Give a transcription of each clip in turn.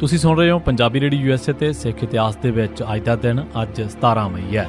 ਤੁਸੀਂ ਸੁਣ ਰਹੇ ਹੋ ਪੰਜਾਬੀ ਰੇਡੀਓ ਯੂਐਸਏ ਤੇ ਸਿੱਖ ਇਤਿਹਾਸ ਦੇ ਵਿੱਚ ਅੱਜ ਦਾ ਦਿਨ ਅੱਜ 17 ਮਈ ਹੈ।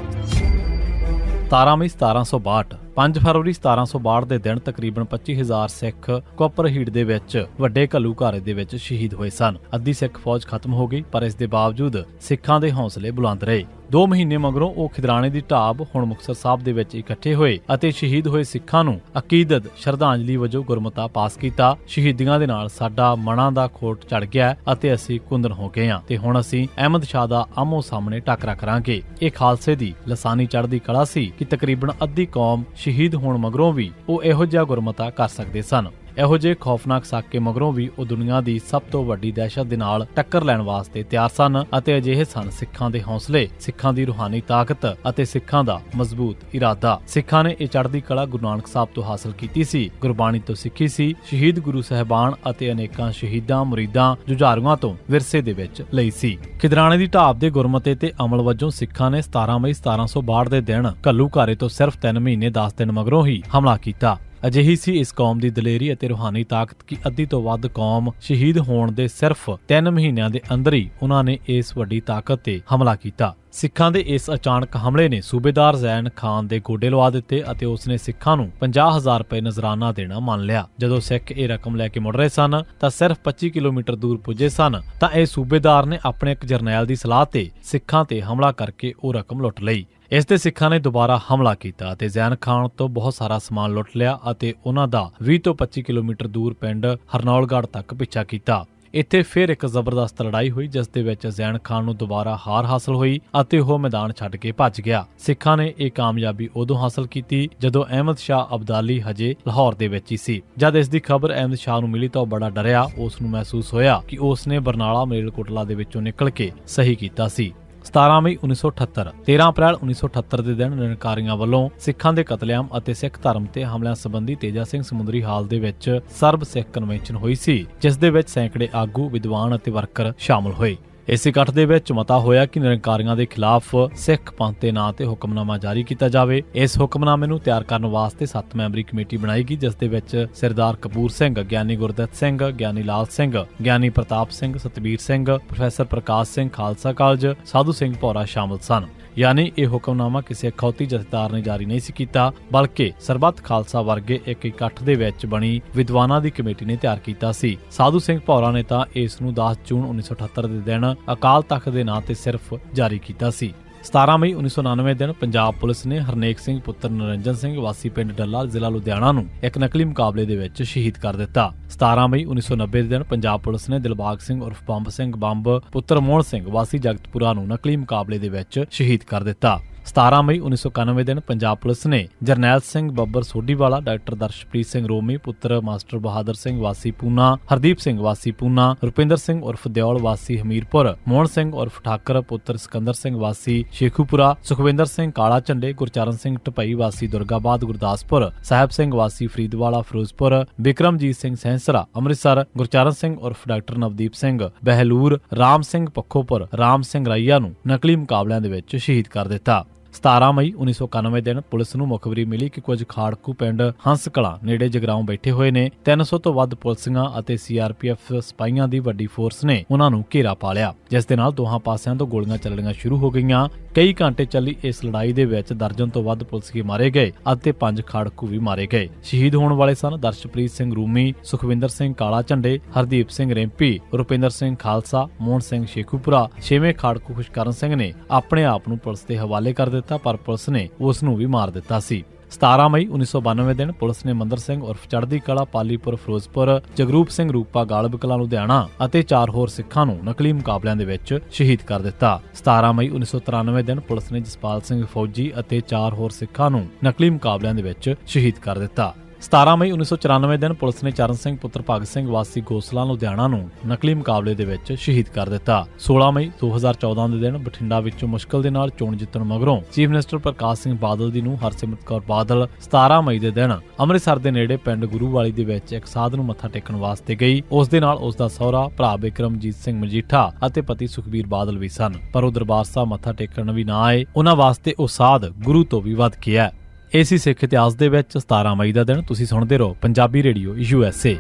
17 ਮਈ 1762 5 ਫਰਵਰੀ 1762 ਦੇ ਦਿਨ ਤਕਰੀਬਨ 25000 ਸਿੱਖ ਕੋਪਰਹੀਡ ਦੇ ਵਿੱਚ ਵੱਡੇ ਘੱਲੂਘਾਰੇ ਦੇ ਵਿੱਚ ਸ਼ਹੀਦ ਹੋਏ ਸਨ। ਅੱਧੀ ਸਿੱਖ ਫੌਜ ਖਤਮ ਹੋ ਗਈ, ਪਰ ਇਸ ਦੇ ਬਾਵਜੂਦ ਸਿੱਖਾਂ ਦੇ ਹੌਸਲੇ ਬੁਲੰਦ ਰਹੇ। 2 ਮਹੀਨੇ ਮਗਰੋਂ ਉਹ ਖਿਦਰਾਣੇ ਦੀ ਢਾਬ ਹੁਣ ਮੁਕਤਸਰ ਸਾਹਿਬ ਦੇ ਵਿੱਚ ਇਕੱਠੇ ਹੋਏ ਅਤੇ ਸ਼ਹੀਦ ਹੋਏ ਸਿੱਖਾਂ ਨੂੰ ਅਕੀਦਤ ਸ਼ਰਧਾਂਜਲੀ ਵਜੋਂ ਗੁਰਮਤਾ ਪਾਸ ਕੀਤਾ। ਸ਼ਹੀਦੀਆਂ ਦੇ ਨਾਲ ਸਾਡਾ ਮਨਾਂ ਦਾ ਖੋਟ ਚੜ ਗਿਆ ਅਤੇ ਅਸੀਂ ਕੁੰਦਨ ਹੋ ਗਏ ਹਾਂ ਤੇ ਹੁਣ ਅਸੀਂ ਅਹਿਮਦ ਸ਼ਾਹ ਦਾ ਆਮੋ ਸਾਹਮਣੇ ਟਾਕਰਾ ਕਰਾਂਗੇ। ਇਹ ਖਾਲਸੇ ਦੀ ਲਸਾਨੀ ਚੜ੍ਹਦੀ ਕਲਾ ਸੀ ਕਿ ਤਕਰੀਬਨ ਅੱਧੀ ਕੌਮ ਸ਼ਹੀਦ ਹੋਣ ਮਗਰੋਂ ਵੀ ਉਹ ਇਹੋ ਜਿਹਾ ਗੁਰਮਤਾ ਕਰ ਸਕਦੇ ਸਨ। ਇਹੋ ਜਿਹੇ ਖੌਫਨਾਕ ਸਾਕੇ ਮਗਰੋਂ ਵੀ ਉਹ ਦੁਨੀਆ ਦੀ ਸਭ ਤੋਂ ਵੱਡੀ ਦਹਿਸ਼ਤ ਦੇ ਨਾਲ ਟੱਕਰ ਲੈਣ ਵਾਸਤੇ ਤਿਆਰ ਸਨ ਅਤੇ ਅਜਿਹੇ ਸਨ ਸਿੱਖਾਂ ਦੇ ਹੌਸਲੇ, ਸਿੱਖਾਂ ਦੀ ਰੂਹਾਨੀ ਤਾਕਤ ਅਤੇ ਸਿੱਖਾਂ ਦਾ ਮਜ਼ਬੂਤ ਇਰਾਦਾ। ਸਿੱਖਾਂ ਨੇ ਇਹ ਚੜ੍ਹਦੀ ਕਲਾ ਗੁਰੂ ਨਾਨਕ ਸਾਹਿਬ ਤੋਂ ਹਾਸਲ ਕੀਤੀ ਸੀ, ਗੁਰਬਾਣੀ ਤੋਂ ਸਿੱਖੀ ਸੀ, ਸ਼ਹੀਦ ਗੁਰੂ ਸਹਿਬਾਨ ਅਤੇ ਅਨੇਕਾਂ ਸ਼ਹੀਦਾਂ, ਮੁਰੀਦਾਂ, ਜੁਝਾਰੂਆਂ ਤੋਂ ਵਿਰਸੇ ਦੇ ਵਿੱਚ ਲਈ ਸੀ। ਖਿਦਰਾਣੇ ਦੀ ਢਾਬ ਦੇ ਗੁਰਮਤੇ ਤੇ ਅਮਲ ਵਜੋਂ ਸਿੱਖਾਂ ਨੇ 17 ਮਈ 1762 ਦੇ ਦਿਨ ਘੱਲੂਘਾਰੇ ਤੋਂ ਸਿਰਫ 3 ਮਹੀਨੇ 10 ਦਿਨ ਮਗਰੋਂ ਹੀ ਹਮਲਾ ਕੀਤਾ। ਅਜਿਹੀ ਸੀ ਇਸ ਕੌਮ ਦੀ ਦਲੇਰੀ ਅਤੇ ਰੂਹਾਨੀ ਤਾਕਤ ਕਿ ਅੱਧੀ ਤੋਂ ਵੱਧ ਕੌਮ ਸ਼ਹੀਦ ਹੋਣ ਦੇ ਸਿਰਫ 3 ਮਹੀਨਿਆਂ ਦੇ ਅੰਦਰ ਹੀ ਉਹਨਾਂ ਨੇ ਇਸ ਵੱਡੀ ਤਾਕਤ ਤੇ ਹਮਲਾ ਕੀਤਾ। ਸਿੱਖਾਂ ਦੇ ਇਸ ਅਚਾਨਕ ਹਮਲੇ ਨੇ ਸੂਬੇਦਾਰ ਜ਼ੈਨ ਖਾਨ ਦੇ ਗੋਡੇ ਲਵਾ ਦਿੱਤੇ ਅਤੇ ਉਸਨੇ ਸਿੱਖਾਂ ਨੂੰ 50000 ਰੁਪਏ ਨਜ਼ਰਾਨਾ ਦੇਣਾ ਮੰਨ ਲਿਆ। ਜਦੋਂ ਸਿੱਖ ਇਹ ਰਕਮ ਲੈ ਕੇ ਮੁੜ ਰਹੇ ਸਨ, ਤਾਂ ਸਿਰਫ 25 ਕਿਲੋਮੀਟਰ ਦੂਰ ਪੁੱਜੇ ਸਨ, ਤਾਂ ਇਹ ਸੂਬੇਦਾਰ ਨੇ ਆਪਣੇ ਇੱਕ ਜਰਨੈਲ ਦੀ ਸਲਾਹ ਤੇ ਸਿੱਖਾਂ ਤੇ ਹਮਲਾ ਕਰਕੇ ਉਹ ਰਕਮ ਲੁੱਟ ਲਈ। ਇਸ ਤੇ ਸਿੱਖਾਂ ਨੇ ਦੁਬਾਰਾ ਹਮਲਾ ਕੀਤਾ ਅਤੇ ਜ਼ੈਨ ਖਾਨ ਤੋਂ ਬਹੁਤ ਸਾਰਾ ਸਮਾਨ ਲੁੱਟ ਲਿਆ ਅਤੇ ਉਹਨਾਂ ਦਾ 20 ਤੋਂ 25 ਕਿਲੋਮੀਟਰ ਦੂਰ ਪਿੰਡ ਹਰਨੌਲਗੜ੍ਹ ਤੱਕ ਪਿੱਛਾ ਕੀਤਾ। ਇੱਥੇ ਫਿਰ ਇੱਕ ਜ਼ਬਰਦਸਤ ਲੜਾਈ ਹੋਈ, ਜਿਸ ਦੇ ਵਿੱਚ ਜ਼ੈਨ ਖਾਨ ਨੂੰ ਦੁਬਾਰਾ ਹਾਰ ਹਾਸਲ ਹੋਈ ਅਤੇ ਉਹ ਮੈਦਾਨ ਛੱਡ ਕੇ ਭੱਜ ਗਿਆ। ਸਿੱਖਾਂ ਨੇ ਇਹ ਕਾਮਯਾਬੀ ਉਦੋਂ ਹਾਸਲ ਕੀਤੀ ਜਦੋਂ ਅਹਿਮਦ ਸ਼ਾਹ ਅਬਦਾਲੀ ਹਜੇ ਲਾਹੌਰ ਦੇ ਵਿੱਚ ਹੀ ਸੀ। ਜਦ ਇਸ ਦੀ ਖਬਰ ਅਹਿਮਦ ਸ਼ਾਹ ਨੂੰ ਮਿਲੀ ਤਾਂ ਉਹ ਬੜਾ ਡਰਿਆ। ਉਸ ਨੂੰ ਮਹਿਸੂਸ ਹੋਇਆ ਕਿ ਉਸ ਨੇ ਬਰਨਾਲਾ ਮੇਲਕੋਟਲਾ ਦੇ ਵਿੱਚੋਂ ਨਿਕਲ ਕੇ ਸਹੀ ਕੀਤਾ ਸੀ। 17 ਮਈ 1978 13 ਅਪ੍ਰੈਲ 1978 ਦੇ ਦਿਨ ਨਿਰੰਕਾਰੀਆਂ ਵੱਲੋਂ ਸਿੱਖਾਂ ਦੇ ਕਤਲੇਆਮ ਅਤੇ ਸਿੱਖ ਧਰਮ ਤੇ ਹਮਲਿਆਂ ਸੰਬੰਧੀ ਤੇਜਾ ਸਿੰਘ ਸਮੁੰਦਰੀ ਹਾਲ ਦੇ ਵਿੱਚ ਸਰਬ ਸਿੱਖ ਕਨਵੈਨਸ਼ਨ ਹੋਈ ਸੀ, ਜਿਸ ਦੇ ਵਿੱਚ ਸੈਂਕੜੇ ਆਗੂ, ਵਿਦਵਾਨ ਅਤੇ ਵਰਕਰ ਸ਼ਾਮਲ ਹੋਏ। ਇਸ ਇਕੱਠ ਦੇ ਵਿੱਚ ਮਤਾ ਹੋਇਆ ਕਿ ਨਿਰੰਕਾਰੀਆਂ ਦੇ ਖਿਲਾਫ ਸਿੱਖ ਪੰਥ ਦੇ ਨਾਂ ਤੇ ਹੁਕਮਨਾਮਾ ਜਾਰੀ ਕੀਤਾ ਜਾਵੇ। ਇਸ ਹੁਕਮਨਾਮੇ ਨੂੰ ਤਿਆਰ ਕਰਨ ਵਾਸਤੇ 7 ਮੈਂਬਰੀ ਕਮੇਟੀ ਬਣਾਈ ਗਈ, ਜਿਸ ਦੇ ਵਿੱਚ ਸਰਦਾਰ ਕਪੂਰ ਸਿੰਘ, ਗਿਆਨੀ ਗੁਰਦੱਤ ਸਿੰਘ, ਗਿਆਨੀ ਲਾਲ ਸਿੰਘ, ਗਿਆਨੀ ਪ੍ਰਤਾਪ ਸਿੰਘ, ਸਤਬੀਰ ਸਿੰਘ, ਪ੍ਰੋਫੈਸਰ ਪ੍ਰਕਾਸ਼ ਸਿੰਘ ਖਾਲਸਾ ਕਾਲਜ, ਸਾਧੂ ਸਿੰਘ ਭੌਰਾ ਸ਼ਾਮਲ ਸਨ। ਯਾਨੀ ਇਹ ਹੁਕਮਨਾਮਾ ਕਿਸੇ ਅਖੌਤੀ ਜਥੇਦਾਰ ਨੇ ਜਾਰੀ ਨਹੀਂ ਸੀ ਕੀਤਾ, ਬਲਕਿ ਸਰਬੱਤ ਖਾਲਸਾ ਵਰਗੇ ਇੱਕ ਇਕੱਠ ਦੇ ਵਿੱਚ ਬਣੀ ਵਿਦਵਾਨਾਂ ਦੀ ਕਮੇਟੀ ਨੇ ਤਿਆਰ ਕੀਤਾ ਸੀ। ਸਾਧੂ ਸਿੰਘ ਭੌਰਾ ਨੇ ਤਾਂ ਇਸ ਨੂੰ 10 ਜੂਨ 1978 ਦੇ ਦਿਨ ਅਕਾਲ ਤਖਤ ਦੇ ਨਾਂ ਤੇ ਸਿਰਫ ਜਾਰੀ ਕੀਤਾ ਸੀ। 17 ਮਈ 1999 ਦਿਨ ਪੰਜਾਬ ਪੁਲਿਸ ਨੇ ਹਰਨੇਕ ਸਿੰਘ ਪੁੱਤਰ ਨਰਿੰਜਨ ਸਿੰਘ ਵਾਸੀ ਪਿੰਡ ਡੱਲਾ ਜ਼ਿਲ੍ਹਾ ਲੁਧਿਆਣਾ ਨੂੰ ਇੱਕ ਨਕਲੀ ਮੁਕਾਬਲੇ ਦੇ ਵਿੱਚ ਸ਼ਹੀਦ ਕਰ ਦਿੱਤਾ। 17 ਮਈ 1990 ਦੇ ਦਿਨ ਪੰਜਾਬ ਪੁਲਿਸ ਨੇ ਦਿਲਬਾਗ ਸਿੰਘ ਉਰਫ ਬੰਬ ਸਿੰਘ ਬੰਬ, ਪੁੱਤਰ ਮੋਹਨ ਸਿੰਘ ਵਾਸੀ ਜਗਤਪੁਰਾ ਨੂੰ ਨਕਲੀ ਮੁਕਾਬਲੇ ਦੇ ਵਿੱਚ ਸ਼ਹੀਦ ਕਰ ਦਿੱਤਾ। 17 ਮਈ 1991 ਦਿਨ ਪੰਜਾਬ ਪੁਲਿਸ ਨੇ ਜਰਨੈਲ ਸਿੰਘ ਬੱਬਰ ਸੋਢੀਵਾਲਾ, ਡਾਕਟਰ ਦਰਸ਼ਪ੍ਰੀਤ ਸਿੰਘ ਰੋਮੀ, ਪੁੱਤਰ ਮਾਸਟਰ ਬਹਾਦਰ ਸਿੰਘ ਵਾਸੀ ਪੂਨਾ, ਹਰਦੀਪ ਸਿੰਘ ਵਾਸੀ ਪੂਨਾ, ਰੁਪਿੰਦਰ ਸਿੰਘ ਉਰਫ ਦਿਓਲ ਵਾਸੀ ਹਮੀਰਪੁਰ, ਮੋਹਨ ਸਿੰਘ ਉਰਫ ਠਾਕਰ, ਪੁੱਤਰ ਸਿਕੰਦਰ ਸਿੰਘ ਵਾਸੀ ਸ਼ੇਖੂਪੁਰਾ, ਸੁਖਵਿੰਦਰ ਸਿੰਘ ਕਾਲਾ ਝੰਡੇ ਗੁਰਚਰਨ ਸਿੰਘ ਟਪਈ ਵਾਸੀ ਦੁਰਗਾਬਾਦ, ਗੁਰਦਾਸਪੁਰ, ਸਾਹਿਬ ਸਿੰਘ ਵਾਸੀ ਫਰੀਦਵਾਲਾ, ਫਿਰੋਜ਼ਪੁਰ ਵਿਕਰਮਜੀਤ ਸਿੰਘ ਸੈਂਸਰਾ, ਅੰਮ੍ਰਿਤਸਰ, ਗੁਰਚਰਨ ਸਿੰਘ ਉਰਫ ਡਾਕਟਰ ਨਵਦੀਪ ਸਿੰਘ, ਬਹਿਲੂਰ, ਰਾਮ ਸਿੰਘ ਪੱਖੋਪੁਰ, ਰਾਮ ਸਿੰਘ ਰਾਈਆ ਨੂੰ ਨਕਲੀ ਮੁਕਾਬਲਿਆਂ ਦੇ ਵਿੱਚ ਸ਼ਹੀਦ ਕਰ ਦਿੱਤਾ। 17 ਮਈ 1991 ਦਿਨ ਪੁਲਿਸ ਨੂੰ ਮੁਖਬਰੀ ਮਿਲੀ ਕਿ ਕੁਝ ਖਾੜਕੂ ਪਿੰਡ ਹੰਸਕਲਾ ਨੇੜੇ ਜਗਰਾਉਂ ਬੈਠੇ ਹੋਏ ਨੇ। 300 ਤੋਂ ਵੱਧ ਪੁਲਿਸੀਆਂ ਅਤੇ ਸੀਆਰਪੀਐਫ ਸਿਪਾਹੀਆਂ ਦੀ ਵੱਡੀ ਫੋਰਸ ਨੇ ਉਹਨਾਂ ਨੂੰ ਘੇਰਾ ਪਾ ਲਿਆ। ਜਿਸ ਦੇ ਨਾਲ ਦੋਹਾਂ ਪਾਸਿਆਂ ਤੋਂ ਗੋਲੀਆਂ ਚੱਲਣੀਆਂ ਸ਼ੁਰੂ ਹੋ ਗਈਆਂ। ਕਈ ਘੰਟੇ ਚੱਲੀ ਇਸ ਲੜਾਈ ਦੇ ਵਿੱਚ ਦਰਜਨ ਤੋਂ ਵੱਧ ਪੁਲਿਸੀ ਮਾਰੇ ਗਏ ਅਤੇ ਪੰਜ ਖਾੜਕੂ ਵੀ ਮਾਰੇ ਗਏ। ਸ਼ਹੀਦ ਹੋਣ ਵਾਲੇ ਸਨ ਦਰਸ਼ਪ੍ਰੀਤ ਸਿੰਘ ਰੂਮੀ, ਸੁਖਵਿੰਦਰ ਸਿੰਘ ਕਾਲਾ ਝੰਡੇ ਹਰਦੀਪ ਸਿੰਘ ਰੈਂਪੀ, ਰੁਪਿੰਦਰ ਸਿੰਘ ਖਾਲਸਾ, ਮੋਹਨ ਸਿੰਘ ਸ਼ੇਖੂਪੁਰਾ। ਛੇਵੇਂ ਖਾੜਕੂ ਖੁਸ਼ਕਰਨ ਸਿੰਘ ਨੇ ਆਪਣੇ ਆਪ ਨੂੰ ਪੁਲਿਸ ਦੇ ਹਵਾਲੇ ਕਰ ਦਿੱਤਾ, ਪਰ ਪੁਲਿਸ ਨੇ ਉਸ ਨੂੰ ਵੀ ਮਾਰ ਦਿੱਤਾ ਸੀ। 17 ਮਈ 1992 ਦਿਨ ਪੁਲਿਸ ਨੇ ਮੰਦਰ ਸਿੰਘ ਉਰਫ ਚੜ੍ਹਦੀ ਕਲਾ, ਪਾਲੀਪੁਰ, ਫਿਰੋਜ਼ਪੁਰ, ਜਗਰੂਪ ਸਿੰਘ ਰੂਪਾ, ਗਾਲਬ ਕਲਾ, ਲੁਧਿਆਣਾ ਅਤੇ ਚਾਰ ਹੋਰ ਸਿੱਖਾਂ ਨੂੰ ਨਕਲੀ ਮੁਕਾਬਲਿਆਂ ਦੇ ਵਿੱਚ ਸ਼ਹੀਦ ਕਰ ਦਿੱਤਾ। 17 ਮਈ 1993 ਦਿਨ ਪੁਲਿਸ ਨੇ ਜਸਪਾਲ ਸਿੰਘ ਫੌਜੀ ਅਤੇ ਚਾਰ ਹੋਰ ਸਿੱਖਾਂ ਨੂੰ ਨਕਲੀ ਮੁਕਾਬਲਿਆਂ ਦੇ ਵਿੱਚ ਸ਼ਹੀਦ ਕਰ ਦਿੱਤਾ। 17 ਮਈ 1994 ਦਿਨ ਪੁਲਿਸ ਨੇ ਚਰਨ ਸਿੰਘ ਪੁੱਤਰ ਭਗਤ ਸਿੰਘ ਵਾਸੀ ਗੋਸਲਾ, ਲੁਧਿਆਣਾ ਨੂੰ ਨਕਲੀ ਮੁਕਾਬਲੇ ਦੇ ਵਿੱਚ ਸ਼ਹੀਦ ਕਰ ਦਿੱਤਾ। 16 ਮਈ 2014 ਦੇ ਦਿਨ ਬਠਿੰਡਾ ਵਿੱਚੋਂ ਮੁਸ਼ਕਲ ਦੇ ਨਾਲ ਚੋਣ ਜਿੱਤਣ ਮਗਰੋਂ ਚੀਫ ਮਿਨਿਸਟਰ ਪ੍ਰਕਾਸ਼ ਸਿੰਘ ਬਾਦਲ ਦੀ ਨੂੰ ਹਰਸਿਮਰਤ ਕੌਰ ਬਾਦਲ 17 ਮਈ ਦੇ ਦਿਨ ਅੰਮ੍ਰਿਤਸਰ ਦੇ ਨੇੜੇ ਪਿੰਡ ਗੁਰੂਵਾਲੀ ਦੇ ਵਿੱਚ ਇੱਕ ਸਾਧ ਨੂੰ ਮੱਥਾ ਟੇਕਣ ਵਾਸਤੇ ਗਈ। ਉਸ ਦੇ ਨਾਲ ਉਸ ਦਾ ਸਹੁਰਾ, ਭਰਾ ਬਿਕਰਮਜੀਤ ਸਿੰਘ ਮਜੀਠਾ ਅਤੇ ਪਤੀ ਸੁਖਬੀਰ ਬਾਦਲ ਵੀ ਸਨ। ਪਰ ਉਹ ਦਰਬਾਰ ਸਾਹਿਬ ਮੱਥਾ ਟੇਕਣ ਵੀ ਨਾ ਆਏ। ਉਹਨਾਂ ਵਾਸਤੇ ਉਹ ਸਾਧ ਗੁਰੂ ਤੋਂ ਵੀ ਵੱਧ ਗਿਆ। ਏਸੀ ਸਿੱਖ ਇਤਿਹਾਸ ਦੇ ਵਿੱਚ 17 ਮਈ ਦਾ ਦਿਨ ਤੁਸੀਂ ਸੁਣਦੇ ਰਹੋ ਪੰਜਾਬੀ ਰੇਡੀਓ ਯੂਐਸਏ